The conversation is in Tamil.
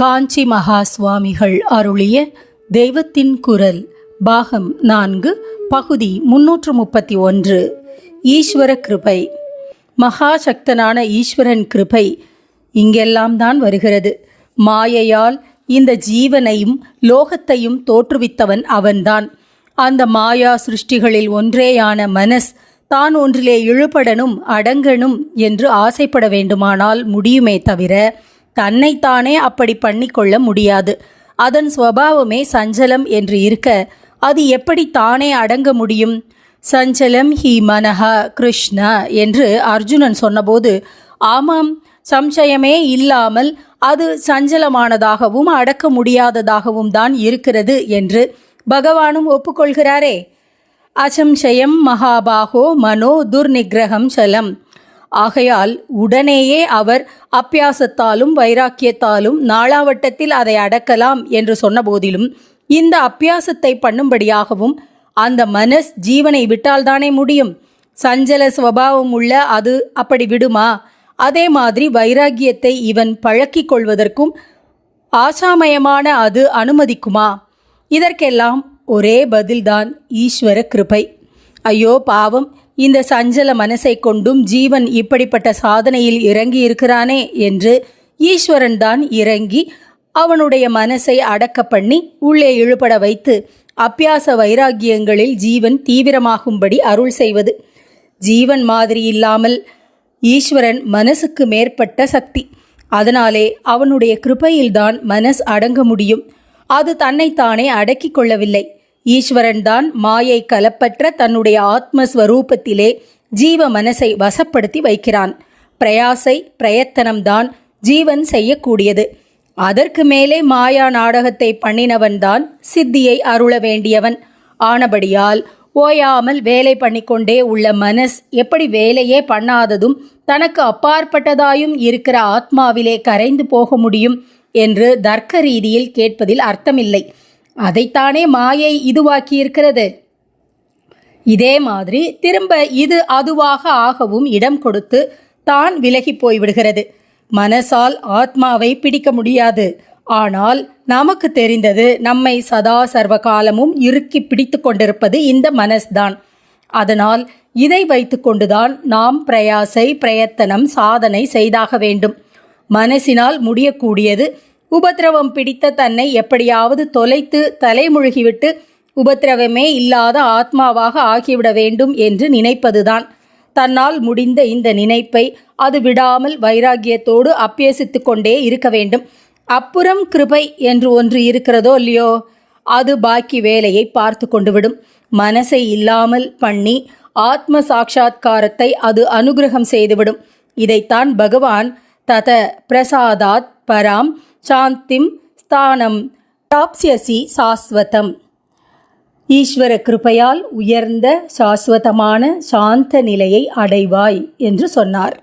காஞ்சி மகா சுவாமிகள் அருளிய தெய்வத்தின் குரல் பாகம் நான்கு பகுதி முன்னூற்று முப்பத்தி ஒன்று. ஈஸ்வர கிருபை. மகாசக்தனான ஈஸ்வரன் கிருபை இங்கெல்லாம் தான் வருகிறது. மாயையால் இந்த ஜீவனையும் லோகத்தையும் தோற்றுவித்தவன் அவன்தான். அந்த மாயா சிருஷ்டிகளில் ஒன்றேயான மனஸ் தான் ஒன்றிலே இழுபடனும் அடங்கணும் என்று ஆசைப்பட வேண்டுமானால் முடியுமே தவிர தன்னைத்தானே அப்படி பண்ணிக்கொள்ள முடியாது. அதன் சுவாவமே சஞ்சலம் என்று இருக்க அது எப்படி தானே அடங்க முடியும்? சஞ்சலம் ஹி மனஹ கிருஷ்ண என்று அர்ஜுனன் சொன்னபோது ஆமாம் சம்சயமே இல்லாமல் அது சஞ்சலமானதாகவும் அடக்க முடியாததாகவும் தான் இருக்கிறது என்று பகவானும் ஒப்புக்கொள்கிறாரே. அசம்சயம் மகாபாகோ மனோ துர்நிகிரகம் சலம். ஆகையால் உடனேயே அவர் அப்பியாசத்தாலும் வைராக்கியத்தாலும் நாளாவட்டத்தில் அதை அடக்கலாம் என்று சொன்னபோதிலும் இந்த அப்பியாசத்தை பண்ணும்படியாகவும் அந்த மனஸ் ஜீவனை விட்டால்தானே முடியும்? சஞ்சல சுவாவம் உள்ள அது அப்படி விடுமா? அதே மாதிரி வைராக்கியத்தை இவன் பழக்கிக் கொள்வதற்கும் ஆசாமயமான அது அனுமதிக்குமா? இதற்கெல்லாம் ஒரே பதில்தான் ஈஸ்வர கிருபை. ஐயோ பாவம். இந்த சஞ்சல மனசை கொண்டும் ஜீவன் இப்படிப்பட்ட சாதனையில் இறங்கி இருக்கிறானே என்று ஈஸ்வரன் தான் இறங்கி அவனுடைய மனசை அடக்க பண்ணி உள்ளே இழுபட வைத்து அப்பியாச வைராக்கியங்களில் ஜீவன் தீவிரமாகும்படி அருள் செய்வது. ஜீவன் மாதிரி இல்லாமல் ஈஸ்வரன் மனசுக்கு மேற்பட்ட சக்தி. அதனாலே அவனுடைய கிருபையில்தான் மனஸ் அடங்க முடியும். அது தன்னைத்தானே அடக்கிக் கொள்ளவில்லை. ஈஸ்வரன்தான் மாயை கலப்பற்ற தன்னுடைய ஆத்மஸ்வரூபத்திலே ஜீவ மனசை வசப்படுத்தி வைக்கிறான். பிரயாசை பிரயத்தனம்தான் ஜீவன் செய்யக்கூடியது. அதற்கு மேலே மாயா நாடகத்தை பண்ணினவன்தான் சித்தியை அருள வேண்டியவன். ஆனபடியால் ஓயாமல் வேலை பண்ணிக்கொண்டே உள்ள மனஸ் எப்படி வேலையே பண்ணாததும் தனக்கு அப்பாற்பட்டதாயும் இருக்கிற ஆத்மாவிலே கரைந்து போக முடியும் என்று தர்க்க ரீதியில் கேட்பதில் அர்த்தமில்லை. அதைத்தானே மாயை இதுவாக்கியிருக்கிறது. இதே மாதிரி திரும்ப இது அதுவாக ஆகவும் இடம் கொடுத்து தான் விலகி போய்விடுகிறது. மனசால் ஆத்மாவை பிடிக்க முடியாது. ஆனால் நமக்கு தெரிந்தது நம்மை சதா சர்வ காலமும் இறுக்கி பிடித்து கொண்டிருப்பது இந்த மனஸ்தான். அதனால் இதை வைத்துக்கொண்டுதான் நாம் பிரயாசை பிரயத்தனம் சாதனை செய்தாக வேண்டும். மனசினால் முடியக்கூடியது உபத்திரவம் பிடித்த தன்னை எப்படியாவது தொலைத்து தலைமுழுகிவிட்டு உபத்திரவமே இல்லாத ஆத்மாவாக ஆகிவிட வேண்டும் என்று நினைப்பதுதான். தன்னால் முடிந்த இந்த நினைப்பை அது விடாமல் வைராகியத்தோடு அப்பியசித்து கொண்டே இருக்க வேண்டும். அப்புறம் கிருபை என்று ஒன்று இருக்கிறதோ இல்லையோ அது பாக்கி வேலையை பார்த்து கொண்டு விடும். மனசை இல்லாமல் பண்ணி ஆத்ம சாட்சா்காரத்தை அது அனுகிரகம் செய்துவிடும். இதைத்தான் பகவான் தத பிரசாதாத் பராம் சாந்திம் ஸ்தானம் பிராப்ஸ்யசி சாஸ்வதம். ஈஸ்வர கிருபையால் உயர்ந்த சாஸ்வதமான சாந்த நிலையை அடைவாய் என்று சொன்னார்.